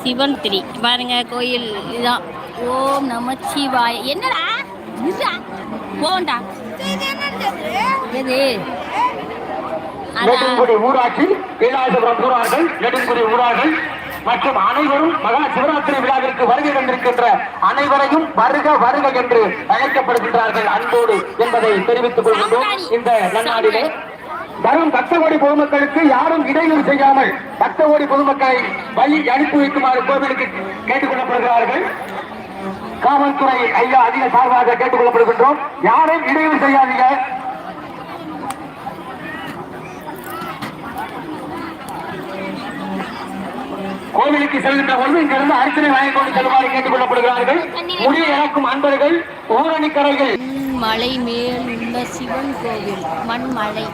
சிவன் திரி. பாருங்க கோயில் இதுதான் ஓம் நமச்சிவாய என்னடா? இதுடா? போண்டா எது? அதான். நெடுங்குடி ஊராட்சி கைலாசபுரம் ஊரார்கள் நெடுங்குடி ஊரார்கள் மற்றும் அனைவரும் மகா சிவராத்திரி விழாவிற்கு வருகை தந்திருக்கின்ற அனைவரையும் வருக வருக என்று அழைக்கப்படுகின்றார்கள் அன்போடு என்பதை தெரிவித்துக் கொள்கின்றோம். இந்த நன்னாடிலே வரும் பக்தகோடி பொதுமக்களுக்கு யாரும் இடையூறு செய்யாமல் பக்தகோடி பொதுமக்களை வழி அனுப்பி வைக்குமாறு கோவிலுக்கு கேட்டுக் கொள்ளப்படுகிறார்கள் காவல்துறை ஐயா அதிக சார்பாக கேட்டுக் கொள்ளப்படுகின்றோம் யாரையும் இடையூறு செய்யாதீங்க. கோவிலுக்கு செல்கின்ற பொழுது இங்கிருந்து அர்ச்சனை வாங்கிக் கொண்டு செல்லுமாறு கேட்டுக் கொள்ளப்படுகிறார்கள் முடிய இறக்கும் அன்பர்கள் ஊரணிக்கரைகள் மலை மேல் உள்ள சிவன் கோவில் மண்மலை.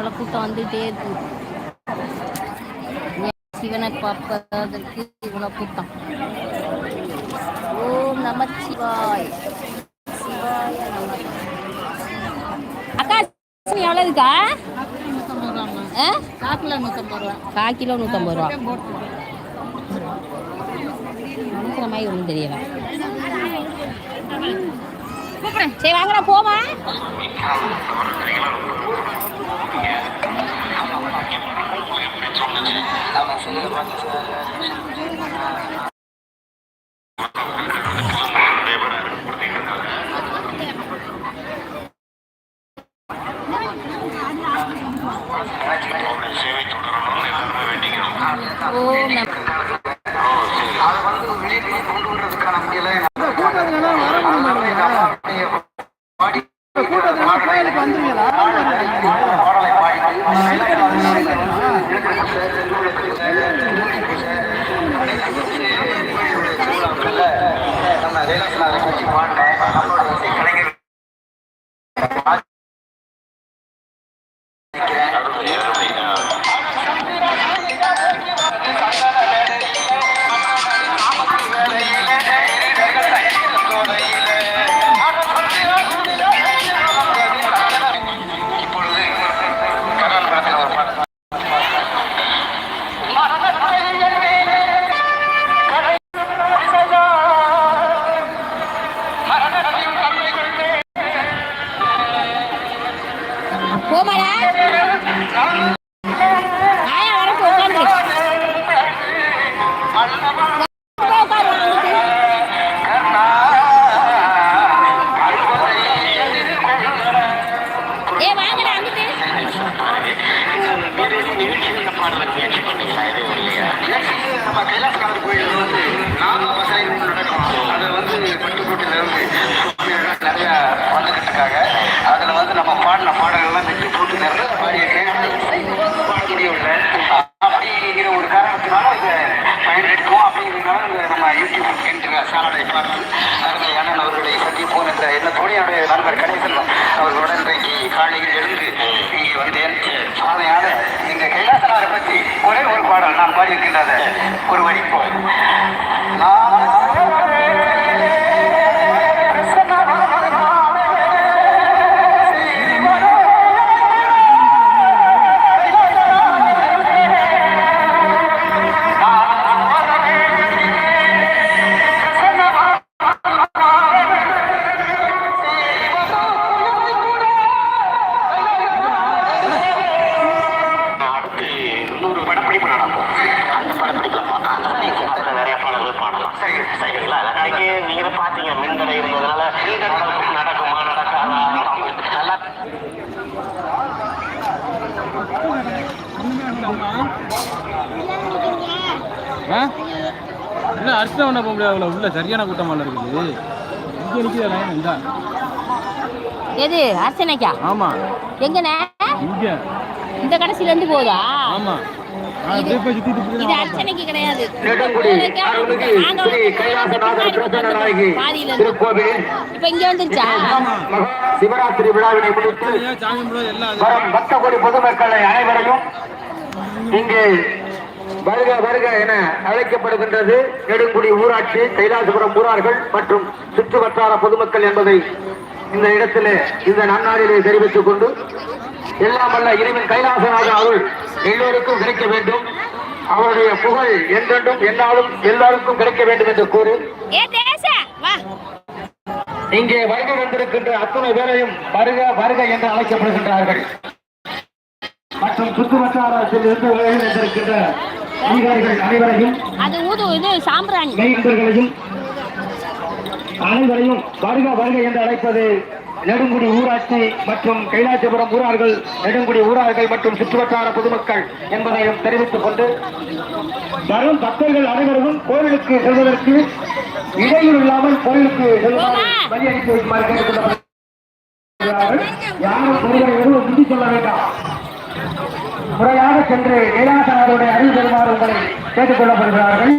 எவ்வளோ கூட்டம் வந்துட்டே இருக்கு. சிவனை பார்ப்பதற்கு இவ்வளோ கூட்டம் ஓம் நமச்சிவாய் சிவாய. நம அக்கா எவ்வளோ இருக்கா? காக்கில் நூற்றம்பது ரூபா. கால் கிலோ நூற்றம்பது ரூபா. நினைக்கிற மாதிரி ஒன்றும் தெரியல. சரி வாங்கடா போமா ஓம் நம கோயிலுக்கு வந்துருவீங்களா அர்ச்சனை பண்ண போக முடியாது. உள்ள சரியான கூட்டமாக இருக்குது. இங்கே நிற்கிற லைன் இந்தா எது? அர்ச்சனைக்கா? ஆமாம் எங்கண்ணே? இங்கே. இந்த கடைசில இருந்து போதா சுற்றிட்டு இது அர்ச்சனைக்கு கிடையாது. இப்ப இங்க வந்துருச்சா? சிவராத்திரி விழாவினை வரும் பக்த கோடி பொதுமக்களை அனைவரையும் இங்கே வருக வருக என அழைக்கப்படுகின்றது நெடுங்குடி ஊராட்சி கைலாசபுரம் ஊரார்கள் மற்றும் சுற்று வட்டார பொதுமக்கள் என்பதை இந்த இடத்திலே இந்த நன்னாளிலே தெரிவித்துக் கொண்டு எல்லாம் வல்ல இறைவன் கைலாசநாத அருள் எல்லோருக்கும் கிடைக்க வேண்டும். அவருடைய புகழ் என்றென்றும் என்னாலும் எல்லாருக்கும் கிடைக்க வேண்டும் என்று கூறி இங்கே வருகை வந்திருக்கின்ற அத்துணை பேரையும் வருக வருக என்று அழைக்கப்படுகின்றார்கள். மற்றும் சுற்றுவட்டாரத்தில் இருந்து வருகை வந்திருக்கின்ற அதிகாரிகள் அனைவரையும் அது ஊது இது சாம்பிராணி. மெய்யன்பர்களையும் அனைவரையும் வருக வருக என்று அழைப்பது நெடுங்குடி ஊராட்சி மற்றும் கைலாசபுரம் ஊரார்கள் நெடுங்குடி ஊரார்கள் மற்றும் சுற்றுவட்டார பொதுமக்கள் என்பதையும் தெரிவித்துக் கொண்டு வரும் பக்தர்கள் அனைவரும் கோவிலுக்கு செல்வதற்கு இடையூறு இல்லாமல் கோவிலுக்கு செல்லுமாறு வழி அனுப்பி வைக்குமாறு யாரும் ஒருவரை எதுவும் சிந்தி சொல்ல வேண்டாம். முறையாக சென்று கைலாசனாருடைய அறிவு பெறுமாறு உங்களை கேட்டுக் கொள்ளப்படுகிறார்கள்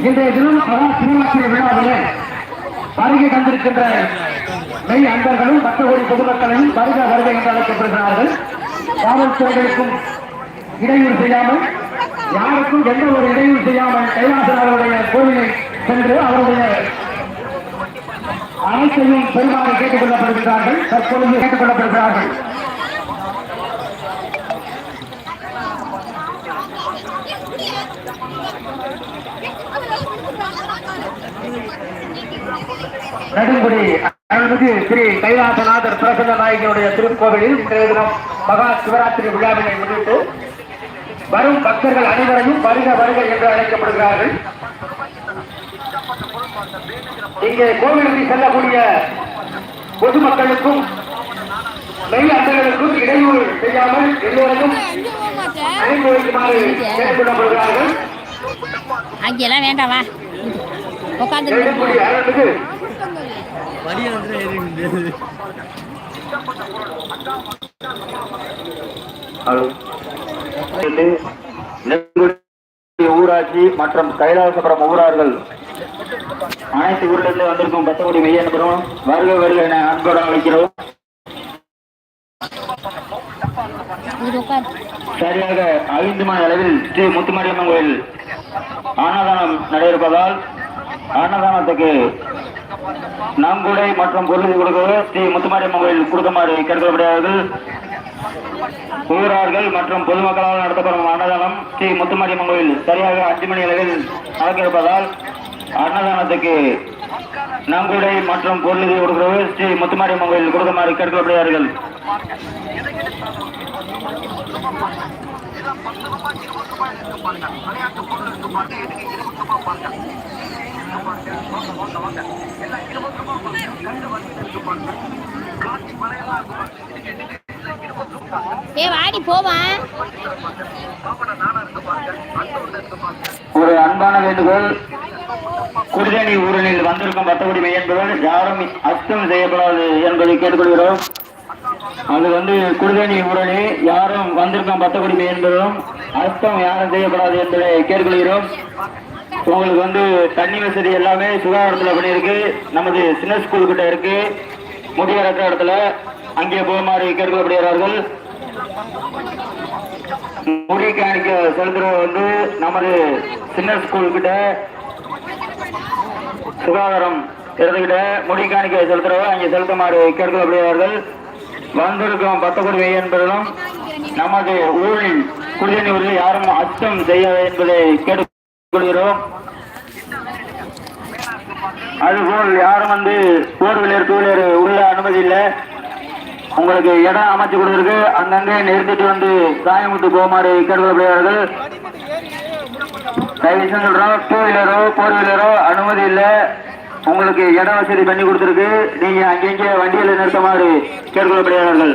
இன்றைய தினம் மகா திருவாட்சி விழாவிலே வருகை தந்திருக்கின்ற மெய் அன்பர்களும் மற்ற கோடி பொதுமக்களையும் வருக வருகை என்று அழைக்கப்படுகிறார்கள். காவல்துறைகளுக்கும் இடையூறு செய்யாமல் யாருக்கும் எந்த ஒரு இடையூறு செய்யாமல் கைலாசனாருடைய கோவிலை சென்று அவருடைய அனைத்தையும் பெருமாறு கேட்டுக் கொள்ளப்படுகிறார்கள் தற்பொழுது கேட்டுக் கொள்ளப்படுகிறார்கள் நெடுங்குடி. அருள்மிகு ஸ்ரீ கைலாசநாதர் பிரசன்ன நாயகனுடைய திருக்கோவிலில் இன்றைய தினம் மகா சிவராத்திரி விழாவினை முன்னிட்டு வரும் பக்தர்கள் அனைவரையும் வருக வருக என்று அழைக்கப்படுகிறார்கள். இங்கே கோவிலுக்கு செல்லக்கூடிய பொதுமக்களுக்கும் மெய் அன்பர்களுக்கும் இடையூறு செய்யாமல் எல்லோரையும் அழைப்பு வைக்குமாறு கேட்டுக்கொள்ளப்படுகிறார்கள். அங்கெல்லாம் வேண்டாமா உட்காந்து ஊராட்சி மற்றும் கைலாசபுரம் ஊரார்கள். அனைத்து ஊரிலிருந்து வந்திருக்கும் பத்தகுடி மெய்யன்பரும் வருக வருக என அன்புடன் அழைக்கிறோம். சரியாக ஐந்து மணி அளவில் ஸ்ரீ முத்துமாரியம்மன் கோயில் அன்னதானம் நடைபெறுவதால் அன்னதானத்துக்கு நங்குடை மற்றும் பொருள் கொடுக்க ஸ்ரீ முத்துமாரியம்மன் கோயில் கொடுக்குமாறு கேட்கப்படுகிறார்கள் ஊரார்கள் மற்றும் பொதுமக்களால் நடத்தப்படும் அன்னதானம் ஸ்ரீ முத்துமாரியம்மன் கோயில் சரியாக அஞ்சு மணி அளவில் நடக்கிருப்பதால் அன்னதானத்துக்கு நங்குடை மற்றும் பொருள் கொடுக்கிறவர் ஸ்ரீ முத்துமாரியம்மன் கோயில் கொடுக்குமாறு கேட்கப்படுகிறார்கள் ஏ வாடி ஒரு அன்பான வேண்டுகோள் குடிதண்ணி ஊரணியில் வந்திருக்கும் பத்தகுடி மையன்பர்கள் யாரும் அச்சம் செய்யப்படாது என்பதை கேட்டுக்கொள்கிறோம். அது வந்து குடிதண்ணி ஊரணி யாரும் வந்திருக்கும் பத்தகுடி என்பதும் அர்த்தம் யாரும் செய்யப்படாது என்பதை கேட்டுக்கொள்கிறோம். உங்களுக்கு வந்து தண்ணி வசதி எல்லாமே சுகாதாரத்தில் பண்ணியிருக்கு. நமது சின்ன ஸ்கூல் கிட்ட இருக்கு முடிவரத்த இடத்துல. அங்கே போகுமாறு கேட்கப்படுகிறார்கள் முடி காணிக்க செலுத்துறது வந்து நமது சின்ன ஸ்கூல் கிட்ட சுகாதாரம் இருந்துகிட்ட முடி காணிக்க செலுத்துறவங்க அங்கே செலுத்துமாறு கேட்கப்படுகிறார்கள் வந்திருக்கும் பத்தக்குடி கோடி என்பதிலும் நமது ஊரில் குடிநீர் யாரும் அச்சம் செய்ய என்பதை கொள்கிறோம் அதுபோல் யாரும் வந்து போர் வீலர் டூ வீலர் உள்ள அனுமதி இல்லை. உங்களுக்கு இடம் அமைச்சு கொடுத்துருக்கு. அங்கங்கே நிறுத்திட்டு வந்து சாயமுட்டு போகுமாறு கேட்டுக்கொள்ளப்படுகிறார்கள் தயவு செஞ்சு சொல்றோம் டூ வீலரோ ஃபோர் வீலரோ அனுமதி இல்லை. உங்களுக்கு இட வசதி பண்ணி கொடுத்துருக்கு. நீங்க அங்கங்கே வண்டியில் நிறுத்துமாறு கேட்டுக்கொள்ளப்படுகிறார்கள்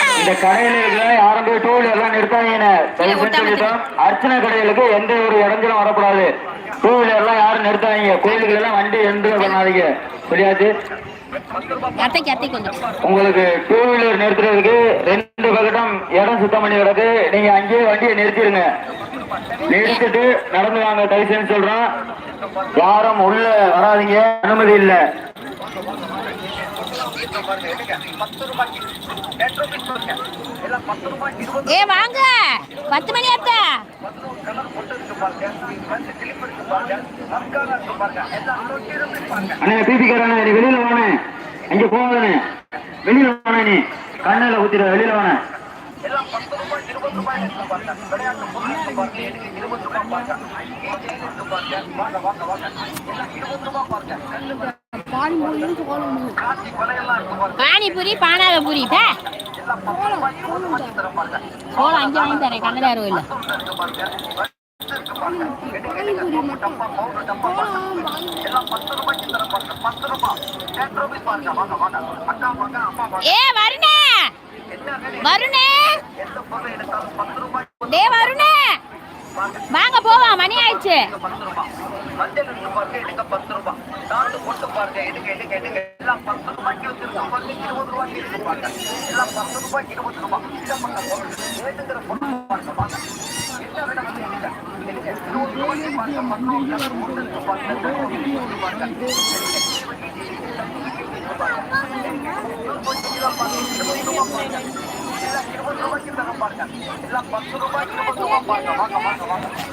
இந்த கடையில இருக்கிற யாரும் போய் டூ வீலர் எல்லாம் நிறுத்தாதீங்க அர்ச்சனை கடைகளுக்கு எந்த ஒரு இடைஞ்சலும் வரக்கூடாது. டூ வீலர் எல்லாம் யாரும் நிறுத்தாதீங்க. கோயிலுக்கு எல்லாம் வண்டி எந்த பண்ணாதீங்க புரியாது? உங்களுக்கு டூ வீலர் நிறுத்துறதுக்கு ரெண்டு பக்கெட்டும் இடம் சுத்தம் பண்ணி கிடக்கு. நீங்க அங்கேயே வண்டியை நிறுத்திடுங்க. நிறுத்திட்டு நடந்து வாங்க. தயவுசெய்து சொல்றோம் யாரும் உள்ள வராதீங்க. அனுமதி இல்ல. ஏ வாங்க. பத்து மணி ஆத்தா அண்ணே பிபிக்காரண்ணே நீ வெளியில வானே அங்க போகாதண்ணே. வெளியில வானே நீ. கண்ணில ஊத்திட வெளியில வானே பானிபூரி பானாக பூரி சோளம் அஞ்சு வாங்கி தரேன் கண்ணதார் கோயில்ல ஏ வருணே. வருணே. டே வருணே. வாங்க போவோம். மணி ஆயிடுச்சு.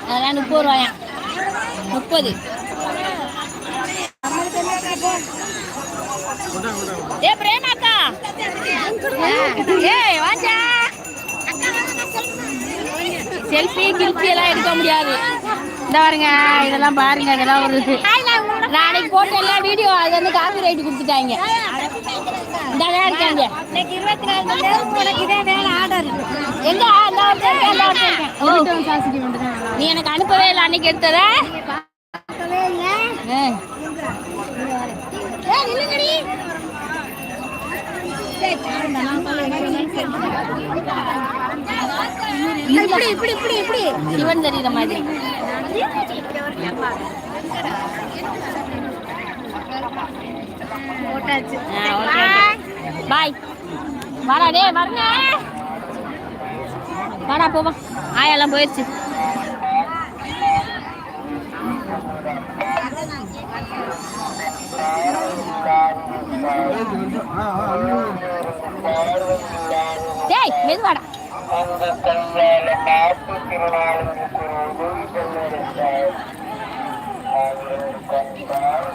அதெல்லாம் முப்பது ரூபாயா? முப்பது. ஏ பிரேமாக்கா ஏய் வாஞ்சா. செல்ஃபி கில்ஃபி எல்லாம் எடுக்க முடியாது. இந்த பாருங்க இதெல்லாம் பாருங்க இதெல்லாம் ஒரு. நாளைக்கு போட்ட எல்லாம் வீடியோ அது வந்து காப்பி ரைட் கொடுத்துட்டாங்க. நீ எனக்கு அனுப்பவே இல்லை அன்னைக்கு எடுத்தத. இப்படி இப்படி இப்படி இப்படி. சிவன் தெரியுற மாதிரி. பாய். வாடா டே வரங்க. வாடா போவா. ஆயெல்லாம் போயிடுச்சு டேய் மெதுவாடா ஓம்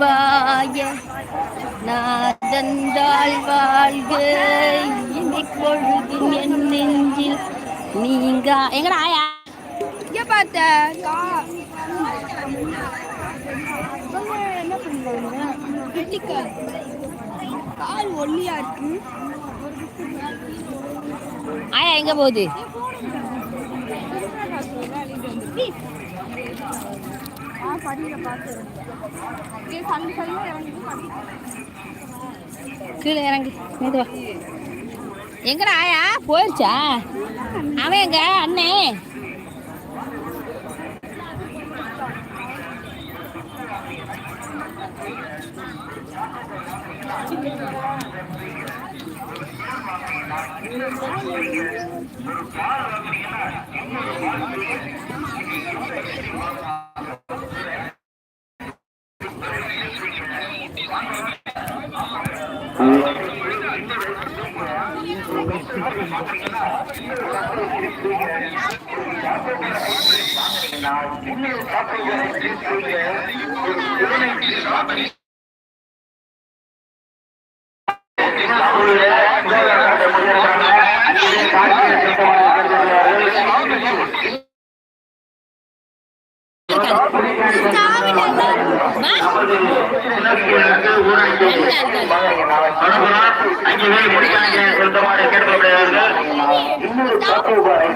நமச்சிவாய நாதந்தாள் வாழ்க. பொழுதும் என் நெஞ்சில் நீங்க. எங்கடா ஆயா? இங்க பார்த்த என்ன கால் ஒல்லியா இருக்கு. ஆயா எங்க போகுது? ஆ படியில பார்த்து கீழே இறங்கு மெதுவா எங்கடா ஆயா? போயிடுச்சா அவன் எங்க? அண்ணே.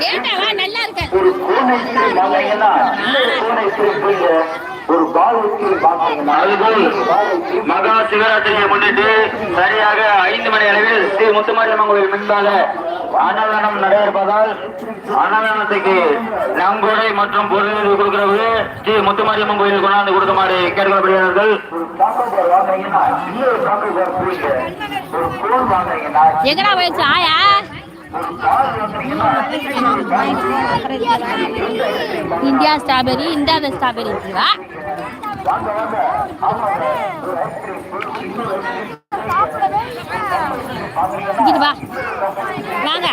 ஏட்டாவா நல்லா ஒரு கோணைக்கு போய் ஒரு பாத்தீங்கன்னா அதுபோல் மகா சிவராத்திரியை முன்னிட்டு சரியாக ஐந்து மணி அளவில் ஸ்ரீ முத்துமாரியம்மன் கோயில் முன்பாக அன்னதானம் நடைபெறுவதால் அன்னதானத்துக்கு நங்கூடை மற்றும் பொருள் கொடுக்கிறது. ஸ்ரீ முத்துமாரியம்மன் கோயில் கொண்டாந்து கொடுக்குமாறு கேட்கப்படுகிறார்கள் எங்கடா போயிடுச்சு? ஆயா? இந்தியா ஸ்ட்ராபெரி இந்தாத ஸ்ட்ராபெரி இருக்குதா? இங்கிட்டு வாங்க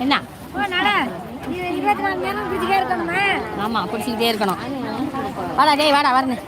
என்ன இருபத்தி நாலு நேரம் பிடிச்சிட்டே இருக்கணுமா ஆமா பிடிச்சிக்கிட்டே இருக்கணும். வாடா டேய் வாடா வரணும்